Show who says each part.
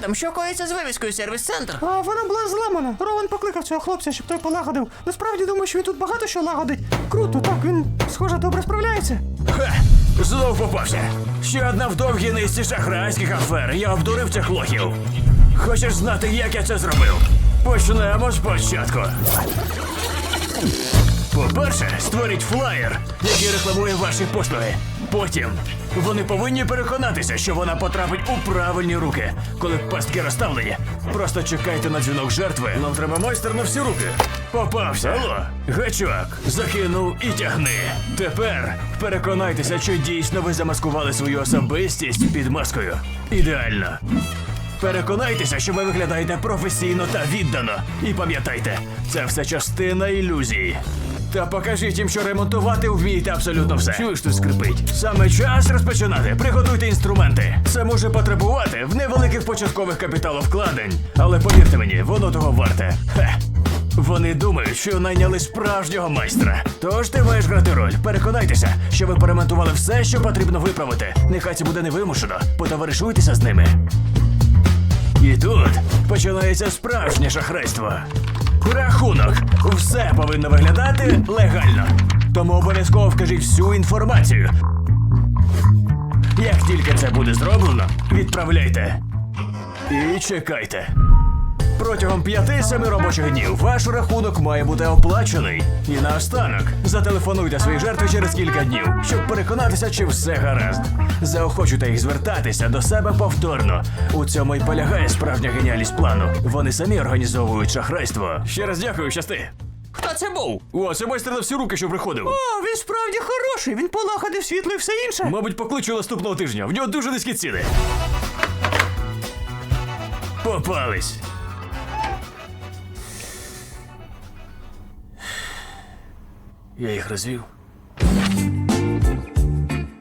Speaker 1: там, що коїться з вивіскою сервіс-центр?
Speaker 2: А вона була зламана. Рован покликав цього хлопця, щоб той полагодив. Насправді думаю, що він тут багато що лагодить. Круто, так він, схоже, добре справляється.
Speaker 3: Ха! Знов попався. Ще одна в довгій низці шахрайських афер. Я обдурив цих лохів. Хочеш знати, як я це зробив? Почнемо спочатку. По-перше, створіть флаєр, який рекламує ваші послуги. Потім вони повинні переконатися, що вона потрапить у правильні руки. Коли пастки розставлені, просто чекайте на дзвінок жертви. Нам треба майстер на всі руки. Попався. Алло, гачок, закинув і тягни. Тепер переконайтеся, що дійсно ви замаскували свою особистість під маскою. Ідеально. Переконайтеся, що ви виглядаєте професійно та віддано. І пам'ятайте, це все частина ілюзії. Та покажіть їм, що ремонтувати вмієте абсолютно все. Чуєш, тут скрипить. Саме час розпочинати. Приготуйте інструменти. Це може потребувати в невеликих початкових капіталовкладень, але повірте мені, воно того варте. Хе. Вони думають, що найняли справжнього майстра. Тож ти маєш грати роль. Переконайтеся, що ви поремонтували все, що потрібно виправити. Нехай це буде невимушено. Потоваришуйтеся з ними. І тут починається справжнє шахрайство. Рахунок. Все повинно виглядати легально. Тому обов'язково вкажіть всю інформацію. Як тільки це буде зроблено, відправляйте. І чекайте. Протягом 5-7 робочих днів ваш рахунок має бути оплачений. І наостанок зателефонуйте своїй жертві через кілька днів, щоб переконатися, чи все гаразд. Заохочуйте їх звертатися до себе повторно. У цьому й полягає справжня геніальність плану. Вони самі організовують шахрайство. Ще раз дякую, щасти.
Speaker 1: Хто це був?
Speaker 3: О, це майстер на всі руки, що приходив.
Speaker 2: О, він справді хороший, він полагодив світло і все інше.
Speaker 3: Мабуть, покличу наступного тижня. В нього дуже низькі ціни. Попались. Я їх розвів.